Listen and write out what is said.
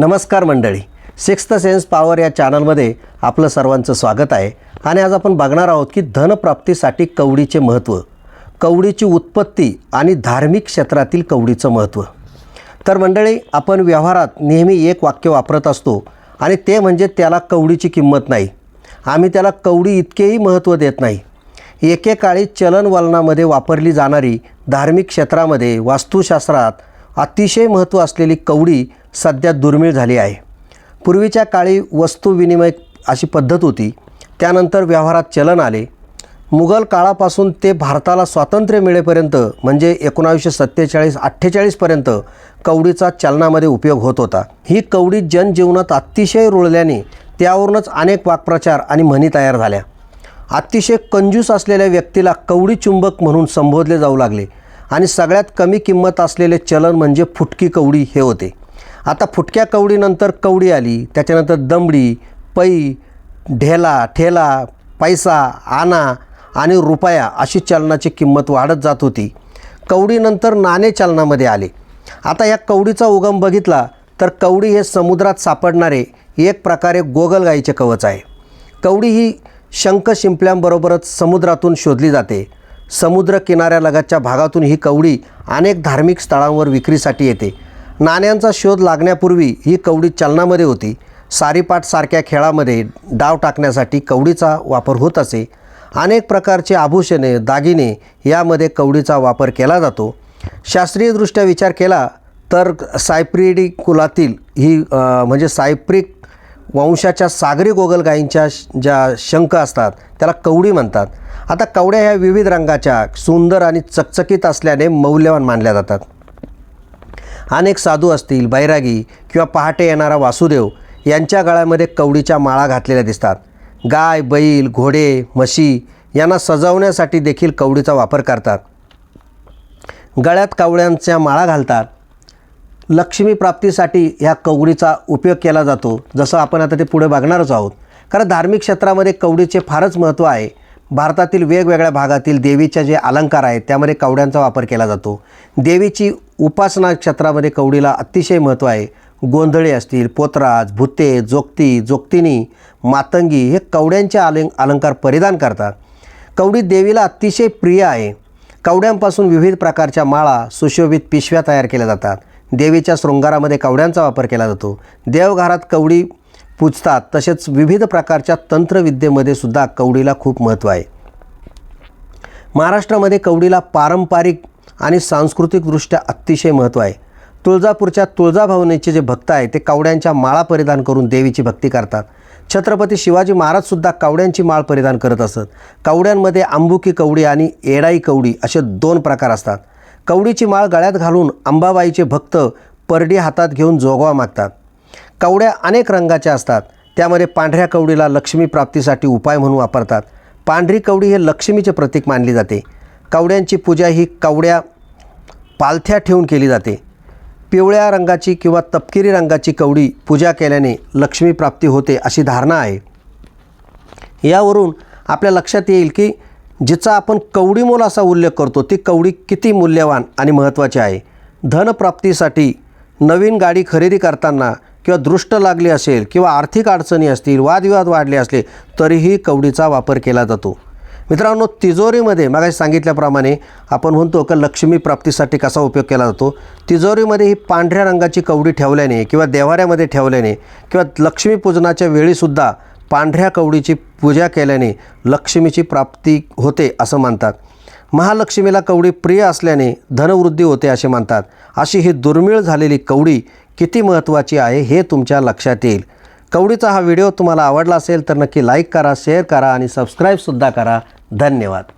नमस्कार मंडळी sixth sense power या चॅनलमध्ये आपलं सर्वांचं स्वागत आहे. आणि आज आपण बघणार आहोत की धनप्राप्तीसाठी कवडीचे महत्त्व कवडीची उत्पत्ती आणि धार्मिक क्षेत्रातील कवडीचं महत्त्व. तर मंडळी आपण व्यवहारात नेहमी एक वाक्य वापरत असतो आणि ते म्हणजे त्याला कवडीची किंमत नाही. आम्ही त्याला कवडी इतकेही महत्त्व देत नाही. एकेकाळी चलनवलनामध्ये वापरली जाणारी धार्मिक क्षेत्रामध्ये वास्तुशास्त्रात अतिशय महत्त्व असलेली कवडी सध्या दुर्मिळ झाली आहे. पूर्वीच्या काळी वस्तू विनिमय अशी पद्धत होती. त्यानंतर व्यवहारात चलन आले. मुघल काळापासून ते भारताला स्वातंत्र्य मिळेपर्यंत म्हणजे एकोणावीसशे सत्तेचाळीस अठ्ठेचाळीसपर्यंत कवडीचा चलनामध्ये उपयोग होत होता. ही कवडी जनजीवनात अतिशय रुळल्याने त्यावरूनच अनेक वाक्प्रचार आणि म्हणी तयार झाल्या. अतिशय कंजूस असलेल्या व्यक्तीला कवडी चुंबक म्हणून संबोधले जाऊ लागले आणि सगळ्यात कमी किंमत असलेले चलन म्हणजे फुटकी कवडी हे होते. आता फुटक्या कवडीनंतर कवडी आली त्याच्यानंतर दमडी पै ढेला ठेला पैसा आना आणि रुपया अशी चलनाची किंमत वाढत जात होती. कवडीनंतर नाणे चलनामध्ये आले. आता या कवडीचा उगम बघितला तर कवडी हे समुद्रात सापडणारे एक प्रकारे गोगलगाईचे कवच आहे. कवडी ही शंख शिंपल्यांबरोबरच समुद्रातून शोधली जाते. समुद्र किनाऱ्यालगतच्या भागातून ही कवडी अनेक धार्मिक स्थळांवर विक्रीसाठी येते. नाण्यांचा शोध लागण्यापूर्वी ही कवडी चलनामध्ये होती. सारीपाटसारख्या खेळामध्ये डाव टाकण्यासाठी कवडीचा वापर होत असे. अनेक प्रकारचे आभूषणे दागिने यामध्ये कवडीचा वापर केला जातो. शास्त्रीयदृष्ट्या विचार केला तर सायप्रिडी कुलातील ही म्हणजे सायप्रिक वंशाच्या सागरी गोगलगायींच्या श- ज्या शंख असतात त्याला कवडी म्हणतात. आता कवड्या ह्या विविध रंगाच्या सुंदर आणि चकचकीत असल्याने मौल्यवान मानल्या जातात. अनेक साधू असतील बैरागी किंवा पहाटे येणारा वासुदेव यांच्या गळ्यामध्ये कवडीच्या माळा घातलेल्या दिसतात. गाय बैल घोडे म्हशी यांना सजवण्यासाठी देखील कवडीचा वापर करतात. गळ्यात कावड्यांच्या माळा घालतात. लक्ष्मी प्राप्तीसाठी ह्या कवडीचा उपयोग केला जातो जसं आपण आता ते पुढे बघणारच आहोत. कारण धार्मिक क्षेत्रामध्ये कवडीचे फारच महत्त्व आहे. भारतातील वेगवेगळ्या भागातील देवीच्या जे अलंकार आहेत त्यामध्ये कवड्यांचा वापर केला जातो. देवीची उपासना क्षेत्रामध्ये कवडीला अतिशय महत्त्व आहे. गोंधळे असतील पोतराज भुते जोगती जोगतिनी मातंगी हे कवड्यांचे अलं अलंकार परिधान करतात. कवडी देवीला अतिशय प्रिय आहे. कवड्यांपासून विविध प्रकारच्या माळा सुशोभित पिशव्या तयार केल्या जातात. देवीच्या शृंगारामध्ये कवड्यांचा वापर केला जातो. देवघरात कवडी पूजतात तसेच विविध प्रकारच्या तंत्रविद्येमध्ये सुद्धा कवडीला खूप महत्त्व आहे. महाराष्ट्रामध्ये कवडीला पारंपरिक आणि सांस्कृतिकदृष्ट्या अतिशय महत्त्व आहे. तुळजापूरच्या तुळजाभवनीचे जे भक्त आहे ते कावड्यांच्या माळा परिधान करून देवीची भक्ती करतात. छत्रपती शिवाजी महाराजसुद्धा कावड्यांची माळ परिधान करत असत. कावड्यांमध्ये आंबुकी कवडी आणि एडाई कवडी असे दोन प्रकार असतात. कवडीची माळ गळ्यात घालून अंबाबाईचे भक्त परडी हातात घेऊन जोगवा मागतात. कवड्या अनेक रंगाच्या असतात. त्यामध्ये पांढऱ्या कवडीला लक्ष्मी प्राप्तीसाठी उपाय म्हणून वापरतात. पांढरी कवडी हे लक्ष्मीचे प्रतीक मानली जाते. कवड्यांची पूजा ही कवड्या पालथ्या ठेवून केली जाते. पिवळ्या रंगाची किंवा तपकिरी रंगाची कवडी पूजा केल्याने लक्ष्मी प्राप्ती होते अशी धारणा आहे. यावरून आपल्या लक्षात येईल की जिचा आपण कवडीमोल असा उल्लेख करतो ती कवडी किती मूल्यवान आणि महत्त्वाची आहे. धनप्राप्तीसाठी नवीन गाडी खरेदी करताना किंवा दृष्ट लागली असेल किंवा आर्थिक अडचणी असतील वादविवाद वाढले असले तरीही कवडीचा वापर केला जातो. मित्रांनो तिजोरीमध्ये मागाशी सांगितल्याप्रमाणे आपण म्हणतो का लक्ष्मी प्राप्तीसाठी कसा उपयोग केला जातो? तिजोरीमध्ये ही पांढऱ्या रंगाची कवडी ठेवल्याने किंवा देवाऱ्यामध्ये ठेवल्याने किंवा लक्ष्मीपूजनाच्या वेळीसुद्धा पांढऱ्या कवडीची पूजा केल्याने लक्ष्मीची प्राप्ती होते असं मानतात. महालक्ष्मीला कवडी प्रिय असल्याने धनवृद्धी होते असे मानतात. अशी ही दुर्मिळ झालेली कवडी किती महत्त्वाची आहे हे तुमच्या लक्षात येईल. कवडीचा हा व्हिडिओ तुम्हाला आवडला असेल तर नक्की लाईक करा शेअर करा आणि सबस्क्राईबसुद्धा करा. धन्यवाद.